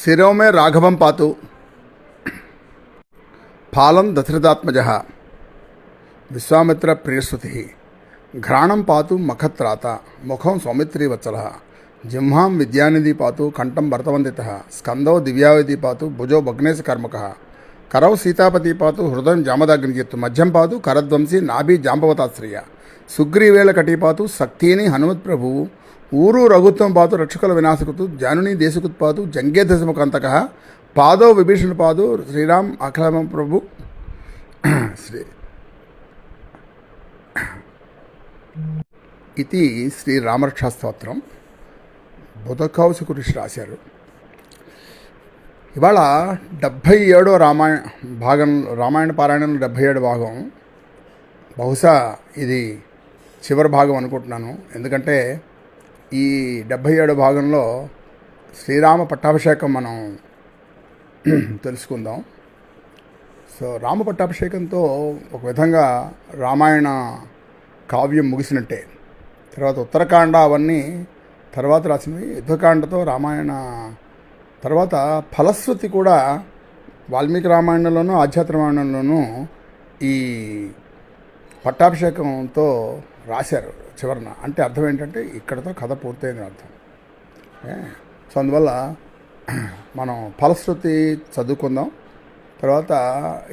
శిరో మే రాఘవం పాతు. ఫాలం దశరథాత్మజ. విశ్వామిత్ర ప్రియశ్రుతి. ఘ్రాణం పాతు మఖత్రాత. ముఖం సౌమిత్రీ వత్సల జింహాం విద్యానిధి పాతు కంఠం భరతవందిత. స్కందౌ దివ్యావిధి పాతు భుజో భగ్నేశ కర్మక కరౌ సీతాపతి పాతు హృదయం జామదాగ్నిజిత్తు మధ్యం పాతు కరధ్వంసి నాభి జాంబవతాశ్రయ. సుగ్రీవేల కటిపాతు శక్తిని హనుమత్ ప్రభువు. ఊరు రఘుత్వం పాదు రక్షకుల వినాశకుతు జానుని దేశకుత్పాదు జంగే దశముఖంతక పాదో విభీషణ పాదు శ్రీరామ్ అఖలమ ప్రభు. శ్రీ ఇది శ్రీ రామరక్షాస్తోత్రం బుధకౌశ ఋషి రాశారు. ఇవాళ డెబ్భై ఏడో రామాయణ భాగం రామాయణ పారాయణంలో డెబ్భై ఏడు భాగం. బహుశా ఇది చివరి భాగం అనుకుంటున్నాను. ఎందుకంటే ఈ డెబ్భై ఏడు భాగంలో శ్రీరామ పట్టాభిషేకం మనం తెలుసుకుందాం. సో రామ పట్టాభిషేకంతో ఒక విధంగా రామాయణ కావ్యం ముగిసినట్టే. తర్వాత ఉత్తరకాండ అవన్నీ తర్వాత రాసినవి. యుద్ధకాండతో రామాయణ తర్వాత ఫలశ్రుతి కూడా వాల్మీకి రామాయణంలోనూ ఆధ్యాత్మ రామాయణంలోనూ ఈ పట్టాభిషేకంతో రాశారు చివరన. అంటే అర్థం ఏంటంటే ఇక్కడతో కథ పూర్తయిందని అర్థం. ఏ? సో అందువల్ల మనం ఫలశ్రుతి చదువుకుందాం. తర్వాత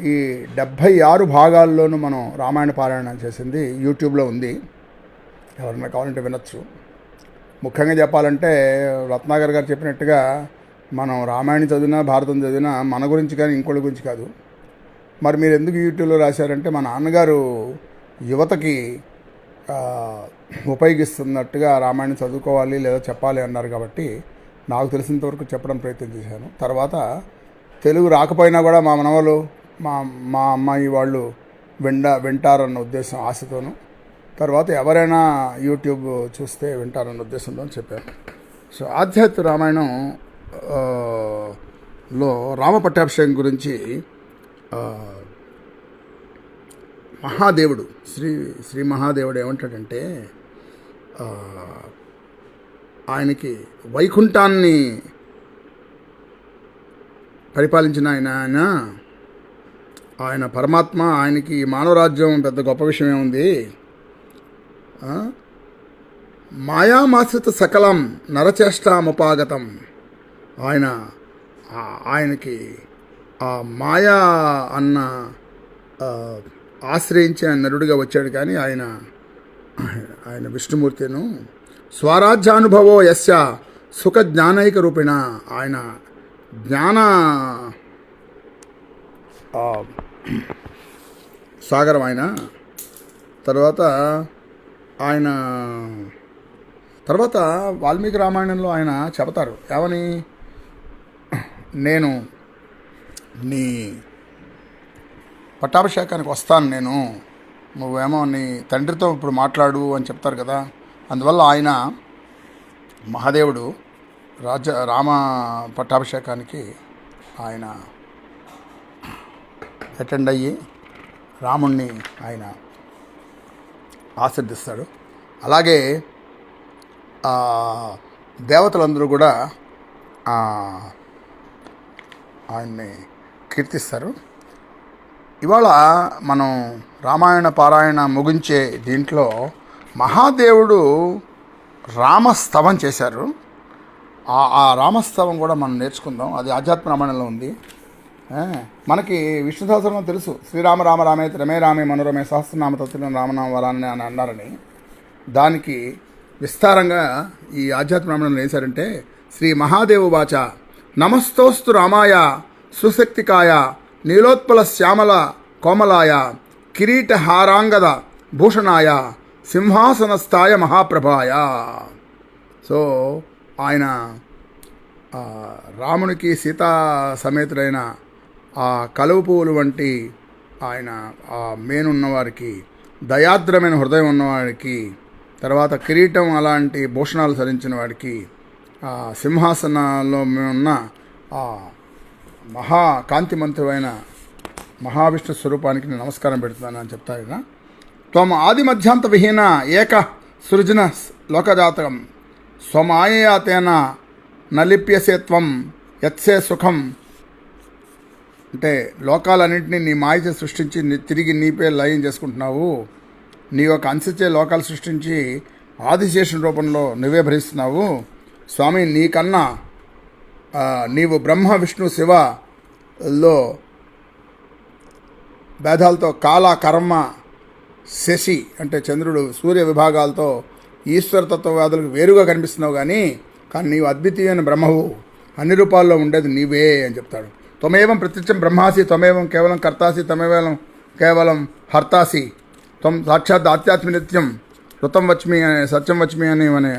ఈ డెబ్భై ఆరు భాగాల్లోనూ మనం రామాయణ పారాయణం చేసింది యూట్యూబ్లో ఉంది. ఎవరైనా కావాలంటే వినొచ్చు. ముఖ్యంగా చెప్పాలంటే రత్నాకర్ గారు చెప్పినట్టుగా మనం రామాయణం చదివినా భారతం చదివినా మన గురించి కానీ ఇంకోళ్ళ గురించి కాదు. మరి మీరు ఎందుకు యూట్యూబ్లో రాశారంటే మా నాన్నగారు యువతకి ఉపయోగిస్తున్నట్టుగా రామాయణం చదువుకోవాలి లేదా చెప్పాలి అన్నారు కాబట్టి నాకు తెలిసినంతవరకు చెప్పడం ప్రయత్నం చేశాను. తర్వాత తెలుగు రాకపోయినా కూడా మా మనవలు మా మా అమ్మాయి వాళ్ళు విండ వింటారన్న ఉద్దేశం ఆశతోను. తర్వాత ఎవరైనా యూట్యూబ్ చూస్తే వింటారన్న ఉద్దేశంతో చెప్పారు. సో ఆధ్యాత్మిక రామాయణం లో రామ పట్టాభిషేకం గురించి మహాదేవుడు శ్రీ శ్రీ మహాదేవుడు ఏమంటాడంటే ఆయనకి వైకుంఠాన్ని పరిపాలించిన ఆయన ఆయన ఆయన పరమాత్మ ఆయనకి మానవరాజ్యం పెద్ద గొప్ప విషయం ఏముంది మాయామాశ్రిత సకలం నరచేష్టాముపాగతం. ఆయన ఆయనకి ఆ మాయా అన్న ఆశ్రయించిన నరుడిగా వచ్చాడు కానీ ఆయన ఆయన విష్ణుమూర్తిను స్వరాజ్యానుభవో యస్య సుఖ జ్ఞానైక రూపిణ ఆయన జ్ఞాన సాగరం ఆయన. తర్వాత ఆయన తర్వాత వాల్మీకి రామాయణంలో ఆయన చెబుతారు ఏమని? నేను నీ పట్టాభిషేకానికి వస్తాను నేను. నువ్వేమో నీ తండ్రితో ఇప్పుడు మాట్లాడు అని చెప్తారు కదా. అందువల్ల ఆయన మహాదేవుడు రాజ రామ పట్టాభిషేకానికి ఆయన అటెండ్ అయ్యి రాముణ్ణి ఆయన ఆశీర్దిస్తాడు. అలాగే దేవతలందరూ కూడా ఆయన్ని కీర్తిస్తారు. ఇవాళ మనం రామాయణ పారాయణ ముగించే దీంట్లో మహాదేవుడు రామస్తవం చేశారు. ఆ ఆ రామస్తవం కూడా మనం నేర్చుకుందాం. అది ఆధ్యాత్మ రామాయణంలో ఉంది. మనకి విష్ణు తెలుసు. శ్రీరామ రామ రామే రమే రామే మనోరమే సహస్రనామ తత్వం రామనామ వరాన్ని అని అన్నారని. దానికి విస్తారంగా ఈ ఆధ్యాత్మ రామాయణంలో వేశారంటే శ్రీ మహాదేవ వాచ నమస్తోస్తు రామాయ సుశక్తికాయ నీలోత్పల శ్యామల కోమలాయ కిరీటహారాంగద భూషణాయ సింహాసనస్థాయ మహాప్రభాయ. సో ఆయన రామునికి సీతా సమేతుడైన ఆ కలువు పువ్వులు వంటి ఆయన ఆ మేనున్న వారికి దయాద్రమైన హృదయం ఉన్నవాడికి తర్వాత కిరీటం అలాంటి భూషణాలు ధరించిన వాడికి సింహాసనంలో సింహాసనాల్లో ఉన్న ఆ మహా కాంతిమంతుడైన మహావిష్ణు స్వరూపానికి నేను నమస్కారం పెడుతున్నాను అని చెప్తారు కదా. త్వం ఆది మధ్యాంత విహీన ఏక సృజన లోకజాతకం. స్వమాయయా తేన నలిప్యసే త్వం యత్సే సుఖం. అంటే లోకాలన్నింటినీ నీ మాయచే సృష్టించి తిరిగి నీపే లయం చేసుకుంటున్నావు. నీ యొక్క అంశచే లోకాలు సృష్టించి ఆదిశేషుని రూపంలో నువ్వే భరిస్తున్నావు. స్వామి నీకన్నా నీవు బ్రహ్మ విష్ణు శివలో భేదాలతో కాల కర్మ శశి అంటే చంద్రుడు సూర్య విభాగాలతో ఈశ్వరతత్వవాదులకు వేరుగా కనిపిస్తున్నావు కానీ కానీ నీవు అద్వితీయమైన బ్రహ్మవు. అన్ని రూపాల్లో ఉండేది నీవే అని చెప్తాడు. త్వమేవం ప్రత్యక్షం బ్రహ్మాసి త్వమేవం కేవలం కర్తాసి త్వమేవలం కేవలం హర్తాసి. త్వం సాక్షాత్ ఆధ్యాత్మిక నిత్యం ఋతం వచ్మి అనే సత్యం వచ్మి అని అనే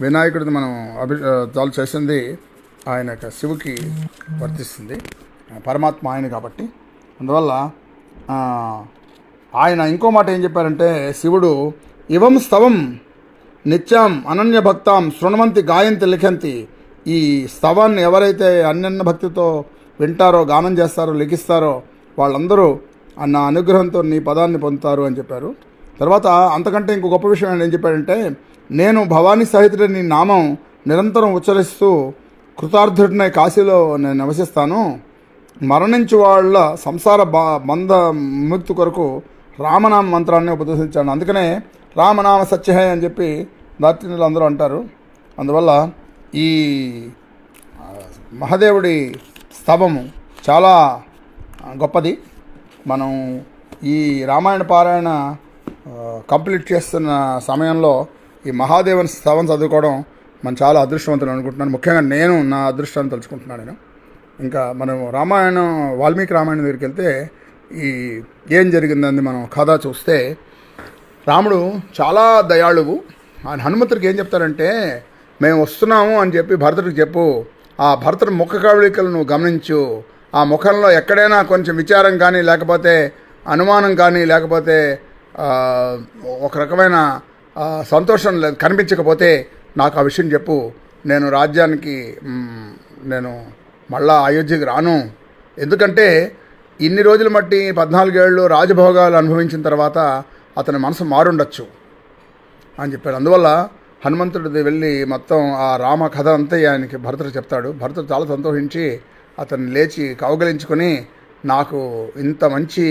వినాయకుడిని మనం అభి చాలు చేసింది ఆయన యొక్క శివుకి వర్తిస్తుంది. పరమాత్మ ఆయన కాబట్టి. అందువల్ల ఆయన ఇంకో మాట ఏం చెప్పారంటే శివుడు ఇవం స్తవం నిత్యం అనన్య భక్తాం శృణవంతి గాయంతి లిఖంతి. ఈ స్తవాన్ని ఎవరైతే అన్యన్న భక్తితో వింటారో గానం చేస్తారో లిఖిస్తారో వాళ్ళందరూ అన్న నా అనుగ్రహంతో నీ పదాన్ని పొందుతారు అని చెప్పారు. తర్వాత అంతకంటే ఇంకో గొప్ప విషయం ఏం చెప్పాడంటే నేను భవానీ సహితుడి నీ నామం నిరంతరం ఉచ్చరిస్తూ కృతార్థుడినై కాశీలో నేను నివసిస్తాను. మరణించు వాళ్ళ సంసార బా బంధ ముక్తి కొరకు రామనామ మంత్రాన్ని ఉపదేశించాను. అందుకనే రామనామ సత్యహే అని చెప్పి దార్తినులు అందరూ అంటారు. అందువల్ల ఈ మహాదేవుడి స్తవము చాలా గొప్పది. మనం ఈ రామాయణ పారాయణ కంప్లీట్ చేస్తున్న సమయంలో ఈ మహాదేవుని స్తవం చదువుకోవడం మనం చాలా అదృష్టవంతులు అనుకుంటున్నాను. ముఖ్యంగా నేను నా అదృష్టాన్ని తలుచుకుంటున్నాను నేను. ఇంకా మనం రామాయణం వాల్మీకి రామాయణం దగ్గరికి వెళ్తే ఈ ఏం జరిగిందని మనం కథ చూస్తే రాముడు చాలా దయాళువు. ఆయన హనుమంతుడికి ఏం చెప్తారంటే మేము వస్తున్నాము అని చెప్పి భరతుడికి చెప్పు. ఆ భరతుడి ముఖ కవళికలు నువ్వు గమనించు. ఆ ముఖంలో ఎక్కడైనా కొంచెం విచారం కానీ లేకపోతే అనుమానం కానీ లేకపోతే ఒక రకమైన సంతోషం లేదు కనిపించకపోతే నాకు ఆ విషయం చెప్పు. నేను రాజ్యానికి నేను మళ్ళా అయోధ్యకి రాను. ఎందుకంటే ఇన్ని రోజులు మట్టి పద్నాలుగేళ్ళు రాజభోగాలు అనుభవించిన తర్వాత అతని మనసు మారుండొచ్చు అని చెప్పాడు. అందువల్ల హనుమంతుడిది వెళ్ళి మొత్తం ఆ రామ కథ అంతా ఆయనకి భరతుడు చెప్తాడు. భరతుడు చాలా సంతోషించి అతన్ని లేచి కౌగలించుకొని నాకు ఇంత మంచి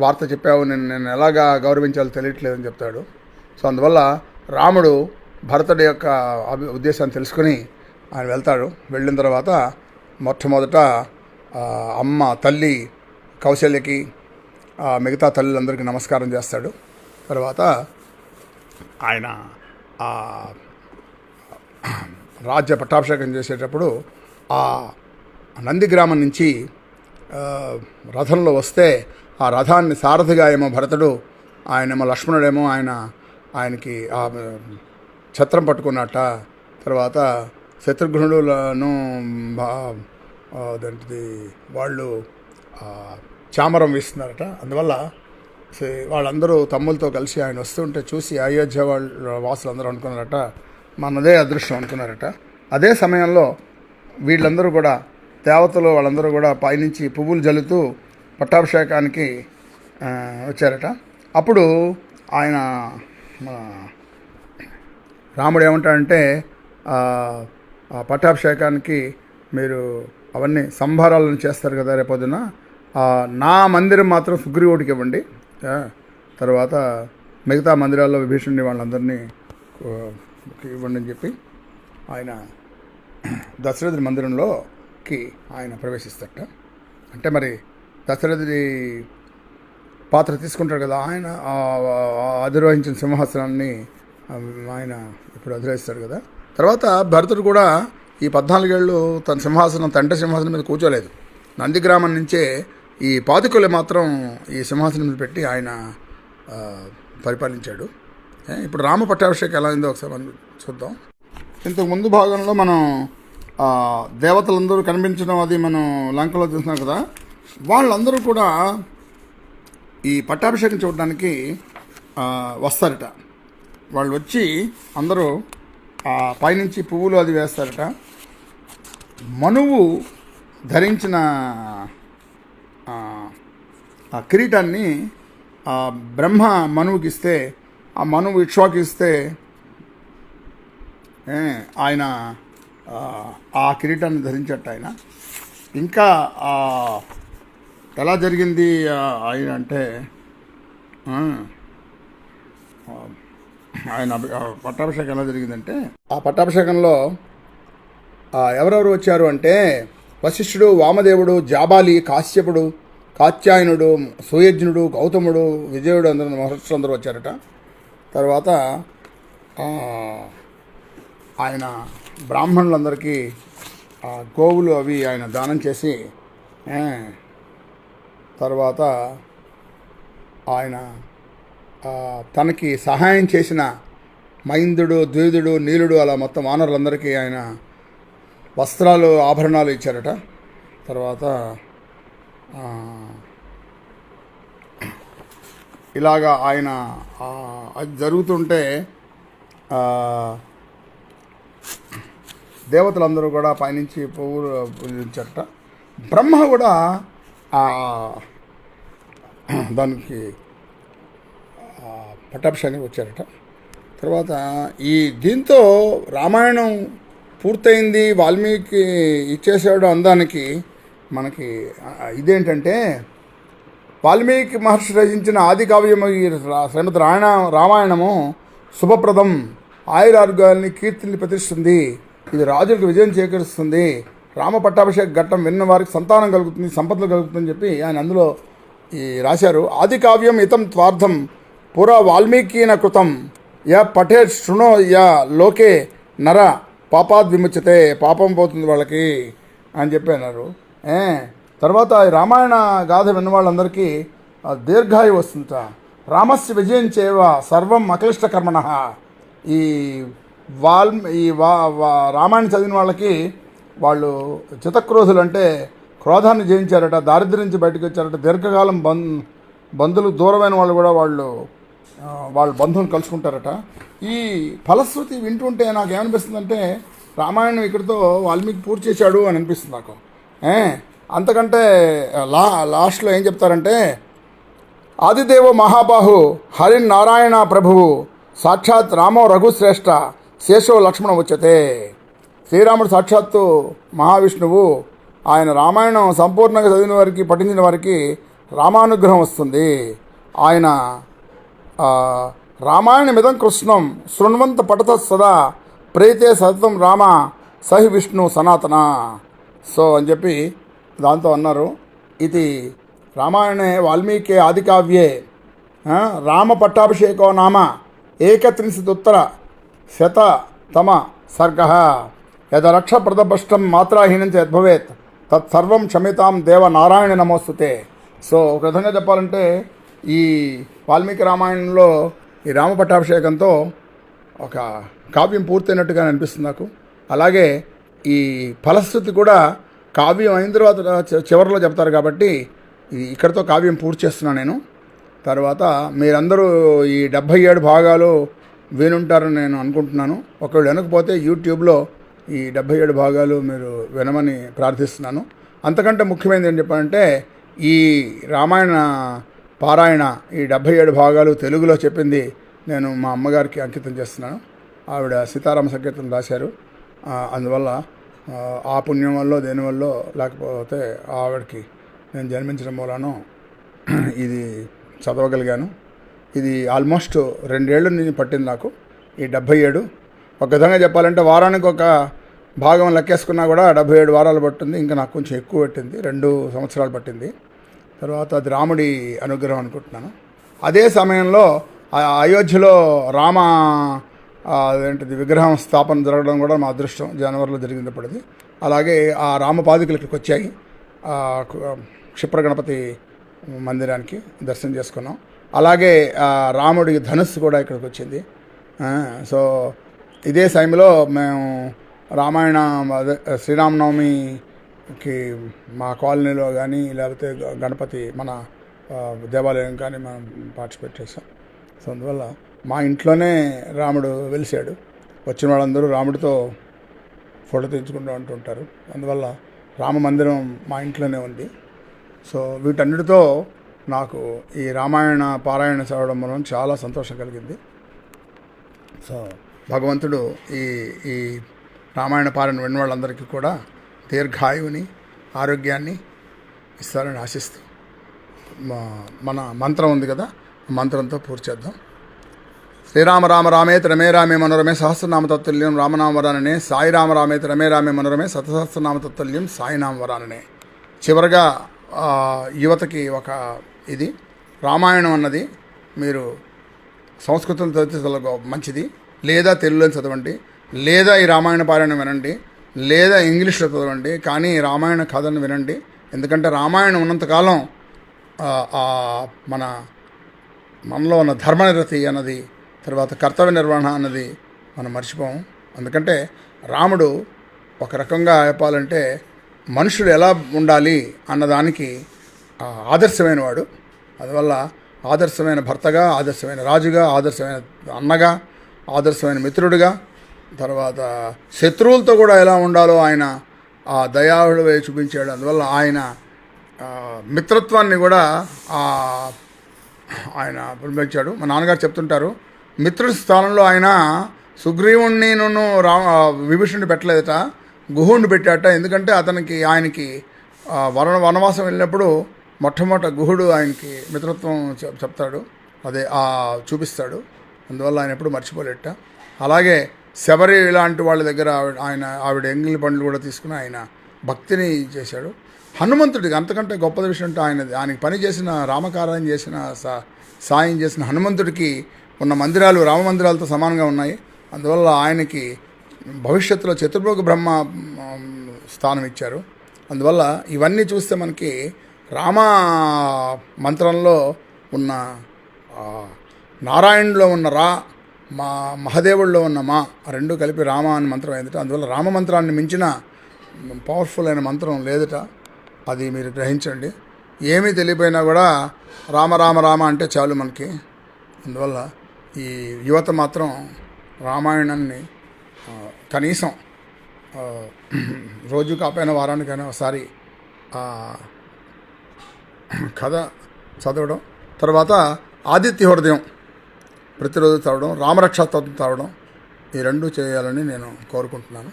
వార్త చెప్పావు. నేను నేను ఎలాగా గౌరవించాలో తెలియట్లేదని చెప్తాడు. సో అందువల్ల రాముడు భరతుడి యొక్క అభి ఉద్దేశాన్ని తెలుసుకుని ఆయన వెళ్తాడు. వెళ్ళిన తర్వాత మొట్టమొదట అమ్మ తల్లి కౌశల్యకి మిగతా తల్లులందరికీ నమస్కారం చేస్తాడు. తర్వాత ఆయన రాజ్య పట్టాభిషేకం చేసేటప్పుడు ఆ నందిగ్రామం నుంచి రథంలో వస్తే ఆ రథాన్ని సారథిగా ఏమో భరతుడు ఆయనేమో లక్ష్మణుడేమో ఆయన ఆయనకి ఆ ఛత్రం పట్టుకున్నట్ట. తర్వాత శత్రుఘ్నులను అదేంటిది వాళ్ళు చామరం వేస్తున్నారట. అందువల్ల సే- వాళ్ళందరూ తమ్ములతో కలిసి ఆయన వస్తుంటే చూసి అయోధ్య వాళ్ళ వాసులు అందరూ అనుకున్నారట. మనదే అదృష్టం అనుకున్నారట. అదే సమయంలో వీళ్ళందరూ కూడా దేవతలు వాళ్ళందరూ కూడా పైనుంచి పువ్వులు జల్లుతూ పట్టాభిషేకానికి వచ్చారట. అప్పుడు ఆయన రాముడు ఏమంటాడంటే ఆ, పట్టాభిషేకానికి మీరు అవన్నీ సంభారాలను చేస్తారు కదా రేపొద్దున నా మందిరం మాత్రం సుగ్రీవుడికి ఇవ్వండి. తర్వాత మిగతా మందిరాల్లో విభీషణుని వాళ్ళందరినీ ఇవ్వండి అని చెప్పి ఆయన దశరథుడి మందిరంలోకి ఆయన ప్రవేశిస్తట అంటే మరి దశరథుడి పాత్ర తీసుకుంటాడు కదా ఆయన అధిరోహించిన సింహాసనాన్ని ఆయన ఇప్పుడు అధిరేస్తాడు కదా. తర్వాత భరతుడు కూడా ఈ పద్నాలుగేళ్ళు తన సింహాసనం తండ్రి సింహాసనం మీద కూర్చోలేదు. నందిగ్రామం నుంచే ఈ పాతికులు మాత్రం ఈ సింహాసనం మీద పెట్టి ఆయన పరిపాలించాడు. ఇప్పుడు రామ పట్టాభిషేకం ఎలా అయిందో ఒకసారి మనం చూద్దాం. ఇంతకు ముందు భాగంలో మనం దేవతలందరూ కనిపించడం అది మనం లంకలో చూస్తున్నాం కదా. వాళ్ళందరూ కూడా ఈ పట్టాభిషేకం చూడడానికి వస్తారట. వాళ్ళు వచ్చి అందరూ పైనుంచి పువ్వులు అది వేస్తారట. మనువు ధరించిన ఆ, కిరీటాన్ని బ్రహ్మ మనువుకి ఇస్తే ఆ మనువు ఇక్ష్వాకి ఇస్తే ఆయన ఆ, కిరీటాన్ని ధరించట ఆయన. ఇంకా ఎలా జరిగింది ఆయన అంటే ఆయన అభి- పట్టాభిషేకం ఎలా జరిగిందంటే ఆ పట్టాభిషేకంలో ఎవరెవరు వచ్చారు అంటే వశిష్ఠుడు వామదేవుడు జాబాలి కాశ్యపుడు కాత్యాయనుడు సుయజ్ఞుడు గౌతముడు విజయుడు అందరూ మహర్షులు అందరూ వచ్చారట. తర్వాత ఆయన బ్రాహ్మణులందరికీ గోవులు అవి ఆయన దానం చేసి తర్వాత ఆయన తనకి సహాయం చేసిన మైందుడు ద్విధుడు నీలుడు అలా మొత్తం వానరులందరికీ ఆయన వస్త్రాలు ఆభరణాలు ఇచ్చారట. తర్వాత ఇలాగా ఆయన అది జరుగుతుంటే దేవతలందరూ కూడా పైనుంచి పువ్వులు పూజించారట. బ్రహ్మ కూడా దానికి ఆ, వచ్చారట. తర్వాత ఈ దీంతో రామాయణం పూర్తయింది వాల్మీకి ఇచ్చేసాడు అందానికి. మనకి ఇదేంటంటే వాల్మీకి మహర్షి రచించిన ఆది కావ్యము ఈ శ్రీమతి రాయణ రామాయణము శుభప్రదం. ఆయురారోగ్యాల్ని కీర్తిని ప్రతిస్తుంది ఇది రాజులకు విజయం చేకూరుస్తుంది. రామ పట్టాభిషేక ఘట్టం విన్న వారికి సంతానం కలుగుతుంది సంపదలు కలుగుతుందని చెప్పి ఆయన అందులో ఈ రాశారు. ఆది కావ్యం ఇతం త్వార్థం. పురా వాల్మీకీన కృతం. య పఠే శృణో య లోకే నర పాపాద్ విముచితే పాపం పోతుంది వాళ్ళకి అని చెప్పి అన్నారు తర్వాత రామాయణ గాథ విన్న వాళ్ళందరికీ దీర్ఘాయు వస్తుంట. రామస్య విజయం చేవ సర్వం అక్లిష్ట కర్మణ ఈ వాల్ ఈ వా వా- రామాయణం చదివిన వాళ్ళకి వాళ్ళు చితక్రోధులు అంటే క్రోధాన్ని జయించారట దారిద్ర్యం నుంచి బయటకు వచ్చారట దీర్ఘకాలం బం బంధువులు దూరమైన వాళ్ళు కూడా వాళ్ళు వాళ్ళ బంధువులు కలుసుకుంటారట. ఈ ఫలశ్రుతి వింటుంటే నాకు ఏమనిపిస్తుందంటే రామాయణం ఇక్కడితో వాల్మీకి పూర్తి చేశాడు అని అనిపిస్తుంది నాకు. ఏ, అంతకంటే లా లాస్ట్లో ఏం చెప్తారంటే ఆదిదేవ మహాబాహు హరినారాయణ ప్రభువు సాక్షాత్ రామో రఘుశ్రేష్ఠ శేషో లక్ష్మణ వచ్చతే శ్రీరాముడు సాక్షాత్తు మహావిష్ణువు. ఆయన రామాయణం సంపూర్ణంగా చదివిన వారికి పఠించిన వారికి రామానుగ్రహం వస్తుంది. ఆయన రామాయణమిదం కృష్ణం శృణ్వంత పఠత సదా ప్రేతే సతతం రామ సహి విష్ణు సనాతన. సో అని చెప్పి దాంతో అన్నారు. ఇది రామాయణే వాల్మీకి ఆదికావ్యే. రామ పట్టాభిషేకో నామ ఏకత్రింశదుత్తర శతతమ సర్గ. యదరక్ష ప్రదభష్టం మాత్రాహీనం చ తత్సర్వం క్షమితాం దేవ నారాయణ నమోస్తుతే. సో ఒక విధంగా చెప్పాలంటే ఈ వాల్మీకి రామాయణంలో ఈ రామ పట్టాభిషేకంతో ఒక కావ్యం పూర్తయినట్టుగా అనిపిస్తుంది నాకు. అలాగే ఈ ఫలశ్రుతి కూడా కావ్యం అయిన తర్వాత చివరిలో చెప్తారు కాబట్టి ఇది ఇక్కడితో కావ్యం పూర్తి చేస్తున్నాను నేను. తర్వాత మీరందరూ ఈ డెబ్భై ఏడు భాగాలు వినుంటారని నేను అనుకుంటున్నాను. ఒకవేళ వినకపోతే యూట్యూబ్లో ఈ డెబ్భై ఏడు భాగాలు మీరు వినమని ప్రార్థిస్తున్నాను. అంతకంటే ముఖ్యమైనది ఏం చెప్పాలంటే ఈ రామాయణ పారాయణ ఈ డెబ్భై ఏడు భాగాలు తెలుగులో చెప్పింది నేను మా అమ్మగారికి అంకితం చేస్తున్నాను. ఆవిడ సీతారామ సంకీర్తనం రాశారు. అందువల్ల ఆ, పుణ్యం వల్ల దేనివల్ల లేకపోతే ఆవిడకి నేను జన్మించడం మూలాను ఇది చదవగలిగాను. ఇది ఆల్మోస్ట్ రెండేళ్ళు నుంచి పట్టింది నాకు. ఈ డెబ్భై ఏడు ఒక విధంగా చెప్పాలంటే వారానికి ఒక భాగం లెక్కేసుకున్నా కూడా డెబ్భై ఏడు వారాలు పట్టింది. ఇంకా నాకు కొంచెం ఎక్కువ పట్టింది. రెండు సంవత్సరాలు పట్టింది. తర్వాత అది రాముడి అనుగ్రహం అనుకుంటున్నాను. అదే సమయంలో అయోధ్యలో రామ అదేంటిది విగ్రహం స్థాపన జరగడం కూడా మా అదృష్టం. జనవరిలో జరిగినప్పటిది అలాగే ఆ రామపాదుకలు ఇక్కడికి వచ్చాయి ఆ, క్షిప్ర గణపతి మందిరానికి దర్శనం చేసుకున్నాం. అలాగే రాముడి ధనుస్సు కూడా ఇక్కడికి వచ్చింది. సో ఇదే సమయంలో మేము రామాయణ అదే కి మా కాలనీలో కానీ లేకపోతే గ- గణపతి మన దేవాలయం కానీ మనం పార్టిసిపేట్ చేసాం. సో అందువల్ల మా ఇంట్లోనే రాముడు వెలిసాడు. వచ్చిన వాళ్ళందరూ రాముడితో ఫోటో తెచ్చుకుంటూ అంటుంటారు అందువల్ల రామ మందిరం మా ఇంట్లోనే ఉంది. సో వీటన్నిటితో నాకు ఈ రామాయణ పారాయణ చదవడం వలన చాలా సంతోషం కలిగింది. సో భగవంతుడు ఈ ఈ రామాయణ పారాయణ విన్న వాళ్ళందరికీ కూడా దీర్ఘాయువుని ఆరోగ్యాన్ని ఇస్తారని ఆశిస్తూ మన మంత్రం ఉంది కదా మంత్రంతో పూర్తి చేద్దాం. శ్రీరామ రామ రామే రమే రామే మనోరమే సహస్రనామ తత్తుల్యం రామనామవరాననే సాయి రామ రామే రమే రామే మనోరమే శతసహస్రనామ తత్తుల్యం సాయినామ వరాననే చివరగా యువతకి ఒక ఇది రామాయణం అన్నది మీరు సంస్కృతం చదివితే మంచిది. లేదా తెలుగులో చదవండి. లేదా ఈ రామాయణ పారాయణం వినండి. లేదా ఇంగ్లీష్లో చదవండి కానీ రామాయణ కథను వినండి. ఎందుకంటే రామాయణం ఉన్నంతకాలం ఆ, మన మనలో ఉన్న ధర్మనిరతి అన్నది తర్వాత కర్తవ్య నిర్వహణ అన్నది మనం మర్చిపోము. ఎందుకంటే రాముడు ఒక రకంగా చెప్పాలంటే మనుషులు ఎలా ఉండాలి అన్నదానికి ఆదర్శమైన వాడు అందువల్ల ఆదర్శమైన భర్తగా ఆదర్శమైన రాజుగా ఆదర్శమైన అన్నగా ఆదర్శమైన మిత్రుడిగా తర్వాత శత్రువులతో కూడా ఎలా ఉండాలో ఆయన ఆ దయాళుడు చూపించాడు. అందువల్ల ఆయన మిత్రత్వాన్ని కూడా ఆ ఆయన పిలిపించాడు మా నాన్నగారు చెప్తుంటారు మిత్రుడి స్థానంలో ఆయన సుగ్రీవుణ్ణి నన్ను రా విభీషణుడు పెట్టలేదట గుహుణ్ణి పెట్టాట ఎందుకంటే అతనికి ఆయనకి వన వనవాసం వెళ్ళినప్పుడు మొట్టమొదట గుహుడు ఆయనకి మిత్రత్వం చెప్తాడు. అదే చూపిస్తాడు. అందువల్ల ఆయన ఎప్పుడు మర్చిపోలేట అలాగే శబరి ఇలాంటి వాళ్ళ దగ్గర ఆయన ఆవిడ ఎంగిలి పండ్లు కూడా తీసుకుని ఆయన భక్తిని చేశాడు. హనుమంతుడికి అంతకంటే గొప్ప విషయం అంటే ఆయన ఆయనకి పని చేసిన రామకార్యం చేసిన సా సాయం చేసిన హనుమంతుడికి ఉన్న మందిరాలు రామ మందిరాలతో సమానంగా ఉన్నాయి. అందువల్ల ఆయనకి భవిష్యత్తులో చతుర్భుగ బ్రహ్మ స్థానం ఇచ్చారు. అందువల్ల ఇవన్నీ చూస్తే మనకి రామ మంత్రంలో ఉన్న ఆ, నారాయణులో ఉన్న రా మా మహదేవుల్లో ఉన్న మా రెండు కలిపి రామ అని మంత్రం అయిందట అందువల్ల రామ మంత్రాన్ని మించిన పవర్ఫుల్ అయిన మంత్రం లేదట. అది మీరు గ్రహించండి. ఏమీ తెలియపోయినా కూడా రామ రామ రామ అంటే చాలు మనకి. అందువల్ల ఈ యువత మాత్రం రామాయణాన్ని కనీసం రోజు కాపోయిన వారానికైనా ఒకసారి కథ చదవడం. తర్వాత ఆదిత్య హృదయం. ప్రతిరోజు చదవడం రామరక్ష తత్వం చదవడం ఈ రెండు చేయాలని నేను కోరుకుంటున్నాను.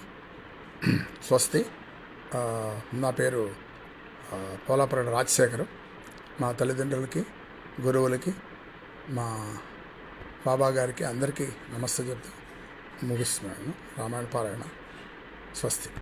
స్వస్తి. నా పేరు పోలాపురం రాజశేఖరం. మా తల్లిదండ్రులకి గురువులకి మా బాబా గారికి అందరికీ నమస్తే చెప్తూ ముగిస్తున్నాను. రామాయణ పారాయణ. స్వస్తి.